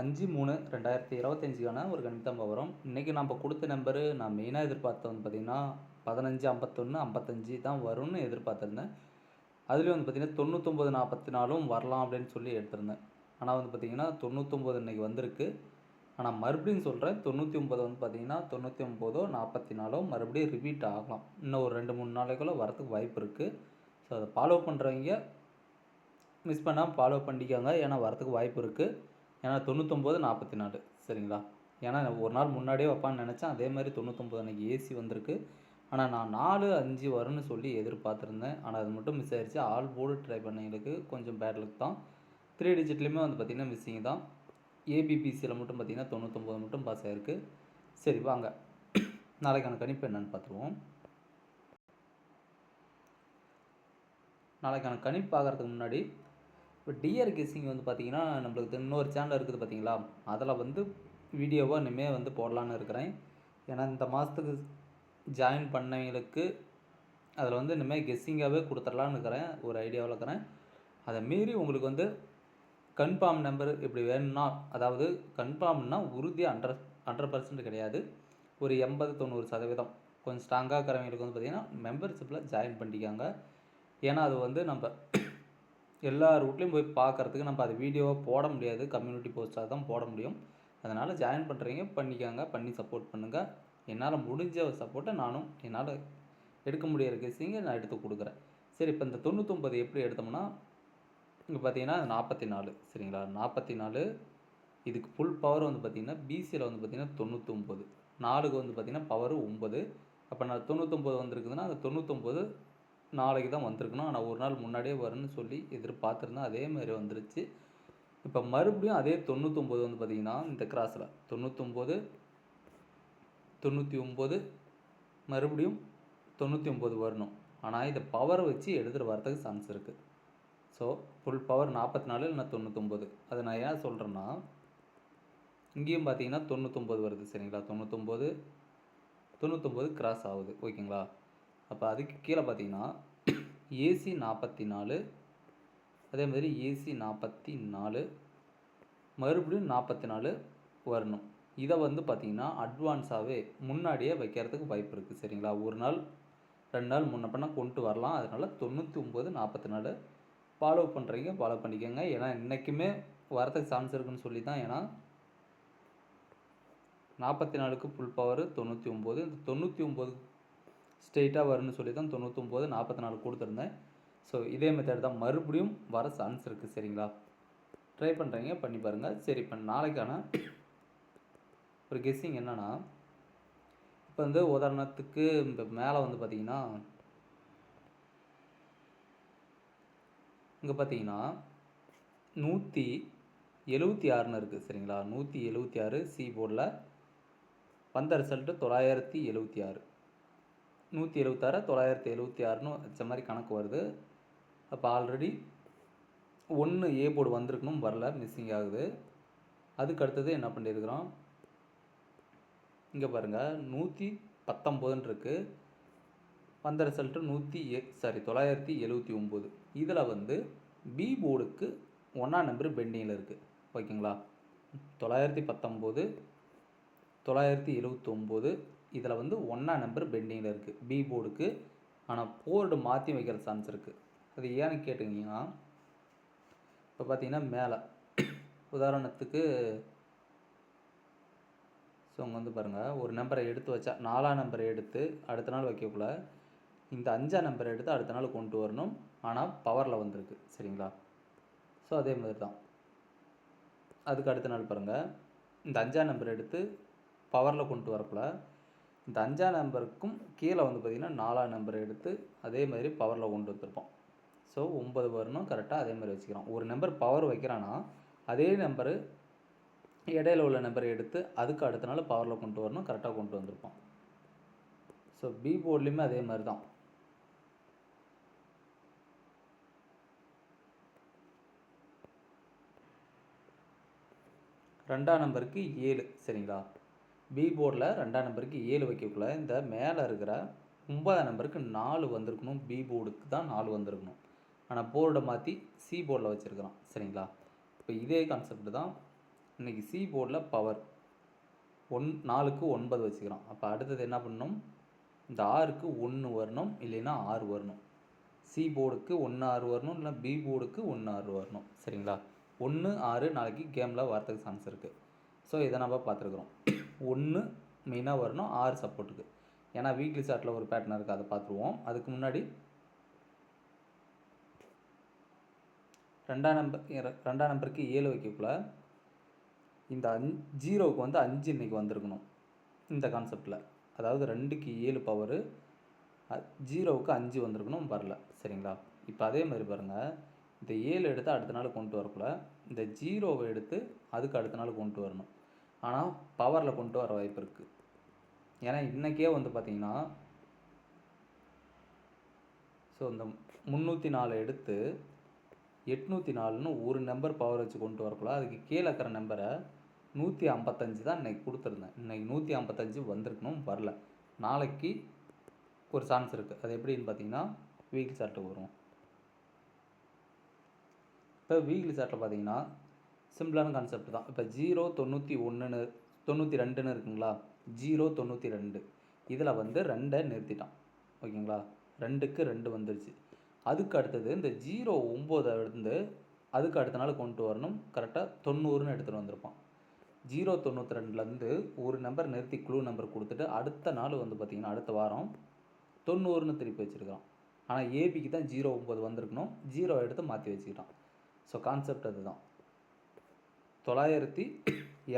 அஞ்சு மூணு ரெண்டாயிரத்தி இருபத்தஞ்சிக்கான ஒரு கணிதம் வரும் இன்றைக்கி நம்ம கொடுத்த நம்பரு நான் மெயினாக எதிர்பார்த்த வந்து பார்த்திங்கன்னா பதினஞ்சு ஐம்பத்தொன்று ஐம்பத்தஞ்சு தான் வரும்னு எதிர்பார்த்துருந்தேன். அதுலேயும் வந்து பார்த்திங்கன்னா தொண்ணூத்தொம்பது நாற்பத்தி நாலும் வரலாம் அப்படின்னு சொல்லி எடுத்திருந்தேன். ஆனால் வந்து பார்த்திங்கன்னா தொண்ணூத்தொம்பது இன்றைக்கி வந்திருக்கு. ஆனால் மறுபடியும் சொல்கிறேன் தொண்ணூற்றி ஒம்பது வந்து பார்த்திங்கன்னா தொண்ணூற்றி ஒம்போதோ நாற்பத்தி நாலோ மறுபடியும் ரிப்பீட் ஆகலாம். இன்னும் ஒரு ரெண்டு மூணு நாளைக்குள்ளே வரதுக்கு வாய்ப்பு இருக்குது ஸோ அதை ஃபாலோ பண்ணுறவங்க மிஸ் பண்ணாமல் ஃபாலோ பண்ணிக்காங்க. ஏன்னா வரத்துக்கு வாய்ப்பு இருக்குது ஏன்னா தொண்ணூத்தொம்பது நாற்பத்தி நாலு சரிங்களா? ஏன்னா ஒரு நாள் முன்னாடியே வைப்பான்னு நினச்சேன். அதே மாதிரி தொண்ணூத்தொம்பது அன்றைக்கி ஏசி வந்திருக்கு. ஆனால் நான் நாலு அஞ்சு வரும்னு சொல்லி எதிர்பார்த்துருந்தேன். ஆனால் அது மட்டும் மிஸ் ஆயிடுச்சு ஆல் போர்டு ட்ரை பண்ணவங்களுக்கு கொஞ்சம் பேட் தான். த்ரீ டிஜிட்லேயுமே வந்து பார்த்திங்கன்னா மிஸ்ஸிங் தான். ஏபிபிசியில் மட்டும் பார்த்திங்கன்னா தொண்ணூத்தொம்பது மட்டும் பாஸ் ஆகிருக்கு சரி வாங்க. நாளைக்கான கணிப்பு என்னென்னு பார்த்துருவோம் நாளைக்கான கணிப்பு ஆகிறதுக்கு முன்னாடி இப்போ டிஆர் கெஸ்ஸிங் வந்து பார்த்தீங்கன்னா நம்மளுக்கு இன்னொரு சேனல் இருக்குது பார்த்தீங்களா? அதில் வந்து வீடியோவாக இனிமேல் வந்து போடலான்னு இருக்கிறேன். ஏன்னா இந்த மாதத்துக்கு ஜாயின் பண்ணவங்களுக்கு அதில் வந்து இனிமேல் கெஸ்ஸிங்காகவே கொடுத்துடலான்னு இருக்கிறேன். ஒரு ஐடியாவில் இருக்கிறேன். அதை மீறி உங்களுக்கு வந்து கன்ஃபார்ம் நம்பர் இப்படி வேணும்னா அதாவது கன்ஃபார்ம்னா உறுதியாக ஹண்ட்ரட் ஹண்ட்ரட் பர்சன்ட் கிடையாது. ஒரு எண்பது தொண்ணூறு சதவீதம். கொஞ்சம் ஸ்ட்ராங்காக இருக்கிறவங்களுக்கு வந்து பார்த்திங்கன்னா மெம்பர்ஷிப்பில் ஜாயின் பண்ணிக்காங்க. ஏன்னா அது வந்து நம்ம எல்லா ரூட்லேயும் போய் பார்க்குறதுக்கு நம்ம அது வீடியோவாக போட முடியாது. கம்யூனிட்டி போஸ்ட்டாக தான் போட முடியும். அதனால் ஜாயின் பண்ணுறீங்க பண்ணிக்காங்க பண்ணி சப்போர்ட் பண்ணுங்கள் என்னால் முடிஞ்ச ஒரு சப்போர்ட்டை நானும் என்னால் எடுக்க முடியிற கேசிங்க நான் எடுத்து கொடுக்குறேன். சரி இப்போ இந்த தொண்ணூற்றொம்பது எப்படி எடுத்தோம்னா இங்கே பார்த்தீங்கன்னா நாற்பத்தி நாலு சரிங்களா? நாற்பத்தி நாலு இதுக்கு ஃபுல் பவர் வந்து பார்த்திங்கன்னா பிசியில் வந்து பார்த்திங்கன்னா தொண்ணூற்றொம்பது நாலுக்கு வந்து பார்த்திங்கன்னா பவர் ஒம்பது அப்போ நான் தொண்ணூற்றொம்பது வந்திருக்குதுன்னா அந்த தொண்ணூற்றொம்பது நாளைக்கு தான் வந்திருக்கணும். ஆனால் ஒரு நாள் முன்னாடியே வரும்னு சொல்லி எதிர்பார்த்துருந்தேன் அதே மாதிரி வந்துருச்சு. இப்போ மறுபடியும் அதே தொண்ணூத்தொம்பது வந்து பார்த்திங்கன்னா இந்த கிராஸில் தொண்ணூத்தொம்பது தொண்ணூற்றி ஒம்பது மறுபடியும் தொண்ணூற்றி ஒம்பது வரணும். ஆனால் இதை பவரை வச்சு எடுத்துகிட்டு வரதுக்கு சான்ஸ் இருக்குது ஸோ ஃபுல் பவர் நாற்பத்தி நாலு இல்லைனா தொண்ணூத்தொம்பது. அதை நான் ஏன் சொல்கிறேன்னா இங்கேயும் பார்த்தீங்கன்னா தொண்ணூத்தொம்பது வருது சரிங்களா? தொண்ணூத்தொம்பது தொண்ணூத்தொம்பது கிராஸ் ஆகுது ஓகேங்களா? அப்போ அதுக்கு கீழே பார்த்தீங்கன்னா ஏசி நாற்பத்தி நாலு அதே மாதிரி ஏசி நாற்பத்தி நாலு மறுபடியும் நாற்பத்தி நாலு வரணும். இதை வந்து பார்த்திங்கன்னா அட்வான்ஸாகவே முன்னாடியே வைக்கிறதுக்கு வாய்ப்பு இருக்குது சரிங்களா? ஒரு நாள் ரெண்டு நாள் முன்ன பண்ண கொண்டு வரலாம். அதனால் தொண்ணூற்றி ஒம்பது நாற்பத்தி நாலு ஃபாலோ பண்ணுறீங்க ஃபாலோ பண்ணிக்கோங்க. ஏன்னா இன்றைக்குமே வரதுக்கு சான்ஸ் இருக்குன்னு சொல்லி தான் ஏன்னா நாற்பத்தி நாலுக்கு ஃபுல் பவர் தொண்ணூற்றி ஒம்பது இந்த தொண்ணூற்றி ஒம்பது ஸ்ட்ரெயிட்டாக வரும்னு சொல்லி தான் தொண்ணூத்தொம்போது நாற்பத்தி நாலு கொடுத்துருந்தேன். ஸோ இதே மெத்தட் தான் மறுபடியும் வர சான்ஸ் இருக்குது சரிங்களா? ட்ரை பண்ணுறீங்க பண்ணி பாருங்கள் சரி இப்போ நாளைக்கான ஒரு கெஸ்ஸிங் என்னென்னா இப்போ வந்து உதாரணத்துக்கு இப்போ மேலே வந்து பார்த்தீங்கன்னா இங்கே பார்த்தீங்கன்னா நூற்றி எழுபத்தி ஆறுன்னு இருக்குது சரிங்களா? நூற்றி எழுபத்தி ஆறு சி போர்டில் வந்த ரிசல்ட்டு தொள்ளாயிரத்தி எழுபத்தி ஆறு. நூற்றி எழுபத்தாறு தொள்ளாயிரத்தி எழுபத்தி ஆறுன்னு வச்ச மாதிரி கணக்கு வருது. அப்போ ஆல்ரெடி ஒன்று ஏ போர்டு வந்திருக்கணும் வரல மிஸ்ஸிங் ஆகுது. அதுக்கு அடுத்தது என்ன பண்ணியிருக்கிறோம் இங்கே பாருங்கள் நூற்றி பத்தொம்போதுன்னு இருக்குது வந்த ரிசல்ட்டு நூற்றி எ சாரி தொள்ளாயிரத்தி எழுபத்தி ஒம்பது. இதில் வந்து பி போர்டுக்கு ஒன்றாம் நம்பர் பெண்டிங்கில் இருக்குது ஓகேங்களா? தொள்ளாயிரத்தி பத்தொம்போது தொள்ளாயிரத்தி எழுபத்தொம்போது இதில் வந்து ஒன்றா நம்பர் பெண்டிங்கில் இருக்குது பி போர்டுக்கு ஆனால் போர்டு மாற்றி வைக்கிற சான்ஸ் இருக்குது அது ஏன்னு கேட்டிங்கன்னா இப்போ பார்த்தீங்கன்னா மேலே. உதாரணத்துக்கு ஸோ அங்கே வந்து பாருங்கள் ஒரு நம்பரை எடுத்து வச்சா நாலாம் நம்பரை எடுத்து அடுத்த நாள் வைக்கக்குள்ள இந்த அஞ்சாம் நம்பரை எடுத்து அடுத்த நாள் கொண்டு வரணும். ஆனால் பவரில் வந்திருக்கு. சரிங்களா? ஸோ அதே மாதிரி தான் அதுக்கு அடுத்த நாள் பாருங்கள் இந்த அஞ்சாம் நம்பர் எடுத்து பவரில் கொண்டு வரக்குள்ள இந்த அஞ்சாம் நம்பருக்கும் கீழே வந்து பார்த்திங்கன்னா நாலாம் நம்பரை எடுத்து அதே மாதிரி பவரில் கொண்டு வந்திருப்போம். ஸோ ஒம்பது வரணும் கரெக்டாக அதே மாதிரி வச்சுக்கிறோம். ஒரு நம்பர் பவர் வைக்கிறான்னா அதே நம்பரு இடையில உள்ள நம்பரை எடுத்து அதுக்கு அடுத்த நாள் பவரில் கொண்டு வரணும் கரெக்டாக கொண்டு வந்திருப்போம். ஸோ பி போர்ட்லேயுமே அதே மாதிரி தான். ரெண்டாம் நம்பருக்கு ஏழு சரிங்களா? பி போர்டில் ரெண்டாம் நம்பருக்கு ஏழு வைக்கக்குள்ள இந்த மேலே இருக்கிற ஒன்பதாம் நம்பருக்கு நாலு வந்திருக்கணும். பி போர்டுக்கு தான் நாலு வந்திருக்கணும். ஆனால் போர்டை மாற்றி சி போர்டில் வச்சுருக்கிறோம். சரிங்களா? இப்போ இதே கான்செப்ட் தான் இன்றைக்கி சி போர்டில் பவர் ஒன் நாலுக்கு ஒன்பது வச்சுக்கிறோம் அப்போ அடுத்தது என்ன பண்ணணும்? இந்த ஆறுக்கு ஒன்று வரணும். இல்லைன்னா ஆறு வரணும். சி போர்டுக்கு ஒன்று ஆறு வரணும். இல்லை பி போர்டுக்கு ஒன்று ஆறு வரணும். சரிங்களா? ஒன்று ஆறு நாளைக்கு கேமில் வரதுக்கு சான்ஸ் இருக்குது ஸோ இதை நம்ம பார்த்துருக்குறோம். ஒன்று மெயினாக வரணும் ஆறு சப்போர்ட்டுக்கு ஏன்னா வீக்லி சார்ட்டில் ஒரு பேட்டர்ன் இருக்குது அதை பார்த்துருவோம். அதுக்கு முன்னாடி ரெண்டாம் நம்பர் ரெண்டாம் நம்பருக்கு ஏழு வைக்கக்குள்ள இந்த அஞ் ஜீரோவுக்கு வந்து அஞ்சு இன்னைக்கு வந்திருக்கணும் இந்த கான்செப்டில் அதாவது ரெண்டுக்கு ஏழு பவரு ஜீரோவுக்கு அஞ்சு வந்திருக்கணும் வரல. சரிங்களா? இப்போ அதே மாதிரி பாருங்கள் இந்த ஏழு எடுத்து அடுத்த நாள் கொண்டு வரக்குள்ள இந்த ஜீரோவை எடுத்து அதுக்கு அடுத்த நாள் கொண்டு வரணும். ஆனால் பவரில் கொண்டு வர வாய்ப்பு இருக்குது ஏன்னா இன்றைக்கே வந்து பார்த்திங்கன்னா ஸோ இந்த முந்நூற்றி நாலு எடுத்து எட்நூற்றி நாலுன்னு ஒரு நம்பர் பவர் வச்சு கொண்டு வரக்குள்ள அதுக்கு கீழே இருக்கிற நம்பரை நூற்றி ஐம்பத்தஞ்சு தான் இன்னைக்கு கொடுத்துருந்தேன். இன்னைக்கு நூற்றி ஐம்பத்தஞ்சு வந்திருக்கணும் வரல. நாளைக்கு ஒரு சான்ஸ் இருக்குது அது எப்படின்னு பார்த்தீங்கன்னா வீக்லி சார்ட்டு வரும். இப்போ வீக்லி சார்ட்டில் பார்த்தீங்கன்னா சிம்பிளான கான்செப்ட் தான். இப்போ ஜீரோ தொண்ணூற்றி ஒன்றுன்னு தொண்ணூற்றி ரெண்டுன்னு இருக்குங்களா? ஜீரோ தொண்ணூற்றி ரெண்டு. இதில் வந்து ரெண்டை நிறுத்திட்டான். ஓகேங்களா? ரெண்டுக்கு ரெண்டு வந்துருச்சு. அதுக்கு அடுத்தது இந்த ஜீரோ ஒம்போதை இருந்து அதுக்கு அடுத்த நாள் கொண்டு வரணும். கரெக்டாக தொண்ணூறுன்னு எடுத்துகிட்டு வந்திருப்பான். ஜீரோ தொண்ணூற்றி ரெண்டுலேருந்து ஒரு நம்பர் நிறுத்தி குழு நம்பர் கொடுத்துட்டு அடுத்த நாள் வந்து பார்த்திங்கன்னா அடுத்த வாரம் தொண்ணூறுன்னு திருப்பி வச்சுருக்கான் ஆனால் ஏபிக்கு தான் ஜீரோ ஒம்பது வந்திருக்கணும். ஜீரோ எடுத்து மாற்றி வச்சுக்கிட்டான். ஸோ கான்செப்ட் அதுதான். தொள்ளாயிரத்தி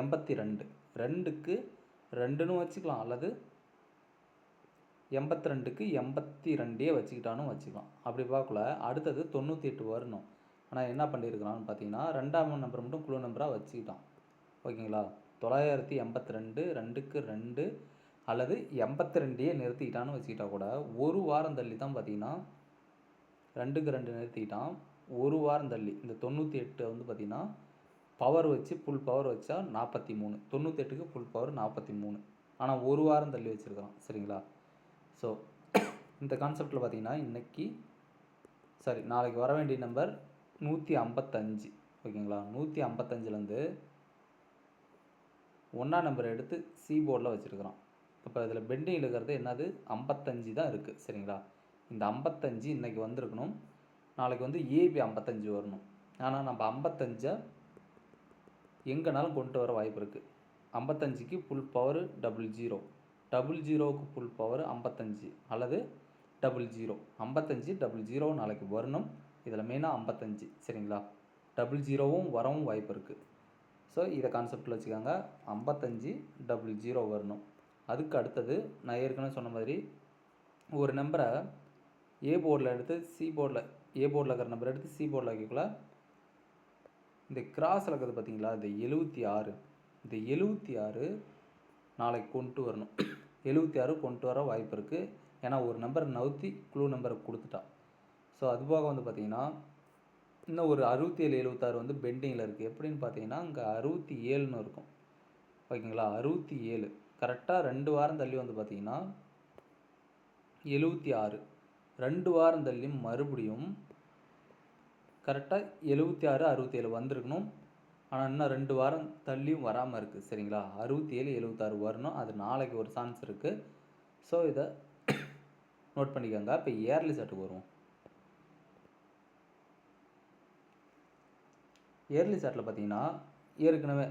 எண்பத்தி ரெண்டு. ரெண்டுக்கு ரெண்டுன்னு வச்சுக்கலாம். அல்லது எண்பத்தி ரெண்டுக்கு எண்பத்தி ரெண்டே வச்சுக்கிட்டானும் வச்சுக்கலாம். அப்படி பார்க்கல. அடுத்தது தொண்ணூற்றி எட்டு வரணும். ஆனால் என்ன பண்ணியிருக்கிறான்னு பார்த்தீங்கன்னா ரெண்டாம் நம்பர் மட்டும் குழு நம்பராக வச்சுக்கிட்டான். ஓகேங்களா? தொள்ளாயிரத்தி எண்பத்தி ரெண்டு ரெண்டுக்கு ரெண்டு அல்லது எண்பத்தி ரெண்டையே நிறுத்திக்கிட்டான்னு வச்சுக்கிட்டா கூட ஒரு வாரம் தள்ளி தான் பார்த்தீங்கன்னா ரெண்டுக்கு ரெண்டு நிறுத்திக்கிட்டான். ஒரு வாரம் தள்ளி. இந்த தொண்ணூற்றி எட்டு வந்து பார்த்தீங்கன்னா பவர் வச்சு ஃபுல் பவர் வச்சா நாற்பத்தி மூணு. தொண்ணூத்தெட்டுக்கு ஃபுல் பவர் நாற்பத்தி மூணு. ஆனால் ஒரு வாரம் தள்ளி வச்சுருக்கான் சரிங்களா? ஸோ இந்த கான்செப்டில் பார்த்தீங்கன்னா இன்றைக்கி சாரி நாளைக்கு வர வேண்டிய நம்பர் நூற்றி ஐம்பத்தஞ்சு. ஓகேங்களா? நூற்றி ஐம்பத்தஞ்சிலேருந்து ஒன்றா நம்பர் எடுத்து சி போர்டில் வச்சுருக்குறோம் இப்போ இதில் பெண்டிங் இருக்கிறது என்னது? ஐம்பத்தஞ்சு தான் இருக்குது சரிங்களா? இந்த ஐம்பத்தஞ்சு இன்றைக்கி வந்திருக்கணும். நாளைக்கு வந்து ஏபி ஐம்பத்தஞ்சு வரணும். ஆனால் நம்ம ஐம்பத்தஞ்சை எங்கேனாலும் கொண்டு வர வாய்ப்பு இருக்குது ஐம்பத்தஞ்சுக்கு full power double zero double ஜீரோவுக்கு ஃபுல் பவர் ஐம்பத்தஞ்சு அல்லது டபுள் ஜீரோ ஐம்பத்தஞ்சு டபுள் ஜீரோ நாளைக்கு வரணும். இதில் மெயினாக ஐம்பத்தஞ்சு சரிங்களா? டபுள் ஜீரோவும் வரவும் வாய்ப்பு இருக்குது ஸோ இதை கான்செப்டில் வச்சுக்கோங்க. ஐம்பத்தஞ்சு டபுள் ஜீரோ வரணும். அதுக்கு அடுத்தது நான் ஏற்கனவே சொன்ன மாதிரி ஒரு நம்பரை ஏ போர்டில் எடுத்து சி போர்டில் ஏ போர்டில் இருக்கிற நம்பர் எடுத்து சி போர்டில் வைக்கக்குள்ள இந்த கிராஸில் இருக்கிறது பார்த்தீங்களா? இந்த எழுபத்தி ஆறு. இந்த எழுபத்தி ஆறு நாளைக்கு கொண்டு வரணும். எழுபத்தி ஆறு கொண்டு வர வாய்ப்பு இருக்குது ஏன்னா ஒரு நம்பர் நவுத்தி குழு நம்பரை கொடுத்துட்டா. ஸோ அது போக வந்து பார்த்தீங்கன்னா இன்னும் ஒரு அறுபத்தி ஏழு எழுபத்தாறு வந்து பெண்டிங்கில் இருக்குது எப்படின்னு பார்த்தீங்கன்னா இங்கே அறுபத்தி ஏழுன்னு இருக்கும். ஓகேங்களா? அறுபத்தி ஏழு. கரெக்டாக ரெண்டு வாரம் தள்ளி வந்து பார்த்தீங்கன்னா எழுபத்தி ஆறு. ரெண்டு வாரம் தள்ளி மறுபடியும் கரெக்டாக எழுபத்தி ஆறு அறுபத்தி ஏழு வந்திருக்கணும். ஆனால் இன்னும் ரெண்டு வாரம் தள்ளியும் வராமல் இருக்குது சரிங்களா? அறுபத்தி ஏழு எழுபத்தாறு வரணும். அது நாளைக்கு ஒரு சான்ஸ் இருக்குது ஸோ இதை நோட் பண்ணிக்கோங்க. இப்போ இயர்லி சட்டுக்கு வருவோம். இயர்லி சாட்டில் பார்த்தீங்கன்னா ஏற்கனவே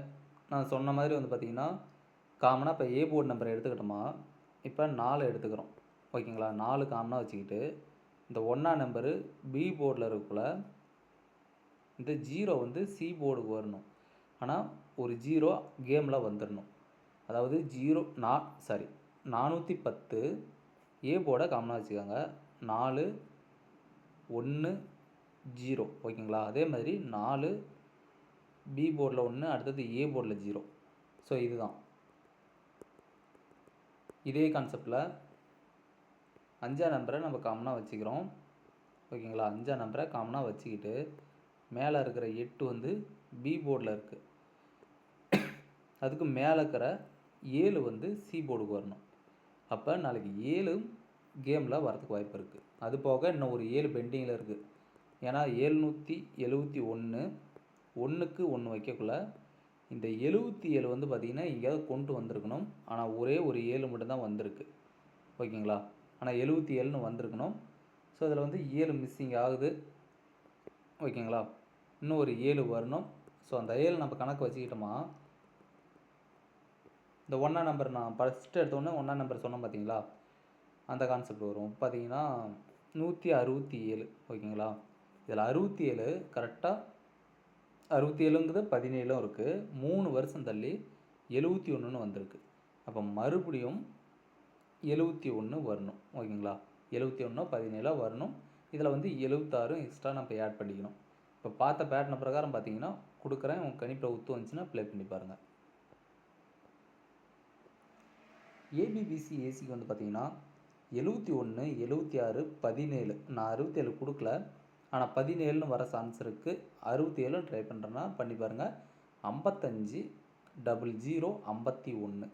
நான் சொன்ன மாதிரி வந்து பார்த்தீங்கன்னா காமனாக இப்போ ஏ போர்டு நம்பரை எடுத்துக்கிட்டோமா இப்போ நாலு எடுத்துக்கிறோம். ஓகேங்களா? நாலு காமனாக வச்சுக்கிட்டு இந்த ஒன்றா நம்பரு பி போர்டில் இருக்கக்குள்ள இந்த ஜீரோ வந்து சி போர்டுக்கு வரணும். ஆனால் ஒரு ஜீரோ கேமில் வந்துடணும் அதாவது ஜீரோ நா சாரி நானூற்றி பத்து ஏ போர்டை காமனாக வச்சுக்கோங்க. நாலு ஒன்று ஜீரோ ஓகேங்களா? அதே மாதிரி நாலு பி போர்டில் ஒன்று அடுத்தது ஏ போர்டில் ஜீரோ. ஸோ இதுதான். இதே கான்செப்டில் அஞ்சாம் நம்பரை நம்ம காமனாக வச்சுக்கிறோம். ஓகேங்களா? அஞ்சாம் நம்பரை காமனாக வச்சுக்கிட்டு மேலே இருக்கிற எட்டு வந்து பி போர்டில் இருக்குது அதுக்கு மேலே இருக்கிற ஏழு வந்து சி போர்டுக்கு வரணும். அப்போ நாளைக்கு ஏழு கேமில் வரதுக்கு வாய்ப்பு இருக்குது அது போக இன்னும் ஒரு ஏழு பெண்டிங்கில் இருக்குது ஏன்னா ஏழ்நூற்றி எழுபத்தி ஒன்று ஒன்றுக்கு ஒன்று வைக்கக்குள்ள இந்த எழுபத்தி ஏழு வந்து பார்த்திங்கன்னா எங்கேயாவது கொண்டு வந்திருக்கணும். ஆனால் ஒரே ஒரு ஏழு மட்டும்தான் வந்திருக்கு. ஓகேங்களா? ஆனால் எழுபத்தி ஏழுன்னு வந்திருக்கணும். ஸோ அதில் வந்து ஏழு மிஸ்ஸிங் ஆகுது. ஓகேங்களா? இன்னும் ஒரு ஏழு வரணும். ஸோ அந்த ஏழு நம்ம கணக்கு வச்சுக்கிட்டோமா? இந்த ஒன்றா நம்பர் நான் ஃபஸ்ட்டு எடுத்தோடனே ஒன்றா நம்பர் சொன்னோம் பார்த்தீங்களா? அந்த கான்செப்ட் வரும். பார்த்தீங்கன்னா நூற்றி அறுபத்தி ஏழு. ஓகேங்களா? இதில் அறுபத்தி ஏழு கரெக்டாக அறுபத்தி ஏழுங்கிறது பதினேழும் இருக்குது மூணு வருஷம் தள்ளி எழுபத்தி ஒன்றுன்னு வந்திருக்கு. அப்போ மறுபடியும் எழுபத்தி ஒன்று வரணும். ஓகேங்களா? எழுபத்தி ஒன்றோ பதினேழோ வரணும். இதில் வந்து எழுபத்தாறும் எக்ஸ்ட்ரா நம்ம ஆட் பண்ணிக்கணும். இப்போ பார்த்த பேட்டர்ன் பிரகாரம் பார்த்தீங்கன்னா கொடுக்குறேன் உங்கள் கணிப்பில் ஒத்து வந்துச்சுன்னா ப்ளே பண்ணி பாருங்கள் ஏபிபிசி ஏசிக்கு வந்து பார்த்தீங்கன்னா எழுபத்தி ஒன்று எழுபத்தி ஆறு பதினேழு. நான் அறுபத்தேழு கொடுக்கல. ஆனால் பதினேழுன்னு வர சான்ஸ் இருக்குது அறுபத்தி ஏழு ட்ரை பண்ணுறேன்னா பண்ணி பாருங்கள் ஐம்பத்தஞ்சு டபுள் ஜீரோ ஐம்பத்தி ஒன்று.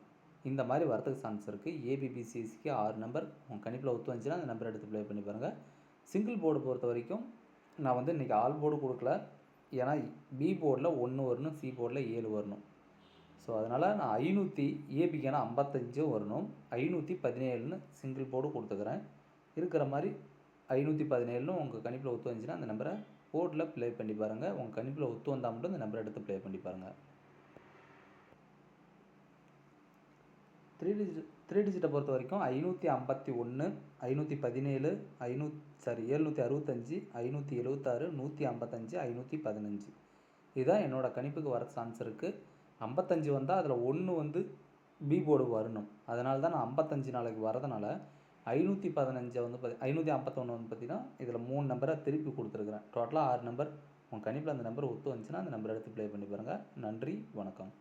இந்த மாதிரி வரத்துக்கு சான்ஸ் இருக்குது ஏபிபிசிஎஸ்சிக்கு ஆறு நம்பர் உங்கள் கணிப்பில் ஒத்து வந்துச்சுன்னா அந்த நம்பர் எடுத்து ப்ளே பண்ணி பாருங்கள் சிங்கிள் போர்டு பொறுத்த வரைக்கும் நான் வந்து இன்றைக்கி ஆல் போர்டு கொடுக்கல. ஏன்னா பி போர்டில் ஒன்று வரணும் சி போர்டில் ஏழு வரணும். ஸோ அதனால் நான் ஐநூற்றி ஏபிக்கான ஐம்பத்தஞ்சும் வரணும். ஐநூற்றி பதினேழுன்னு சிங்கிள் போர்டு கொடுத்துக்கிறேன். இருக்கிற மாதிரி ஐநூற்றி பதினேழுன்னு உங்கள் கணிப்பில் ஒத்து வந்துச்சுன்னா அந்த நம்பரை போர்டில் ப்ளே பண்ணி பாருங்கள் உங்கள் கணிப்பில் ஒத்து வந்தால் மட்டும் இந்த நம்பரை எடுத்து ப்ளே பண்ணி பாருங்கள் த்ரீ டிஜிட் த்ரீ டிஜிட்டை பொறுத்த வரைக்கும் ஐநூற்றி ஐம்பத்தி ஒன்று ஐநூற்றி பதினேழு ஐநூ சாரி ஏழ்நூற்றி அறுபத்தஞ்சி ஐநூற்றி எழுபத்தாறு நூற்றி ஐம்பத்தஞ்சு ஐநூற்றி பதினஞ்சு. இதுதான் என்னோடய கணிப்புக்கு வர சான்ஸ் இருக்குது ஐம்பத்தஞ்சு வந்தால் அதில் ஒன்று வந்து பி போர்டு வரணும். அதனால தான் நான் ஐம்பத்தஞ்சு நாளைக்கு வரதுனால ஐநூற்றி பதினஞ்சை வந்து பார்த்தி ஐநூற்றி ஐம்பத்தொன்று வந்து பார்த்திங்கன்னா இதில் மூணு நம்பரை திருப்பி கொடுத்துருக்குறேன். டோட்டலாக ஆறு நம்பர் உங்கள் கணிப்பில் அந்த நம்பர் ஒத்து வந்துச்சுன்னா அந்த நம்பர் எடுத்து ப்ளே பண்ணி பாருங்கள் நன்றி வணக்கம்.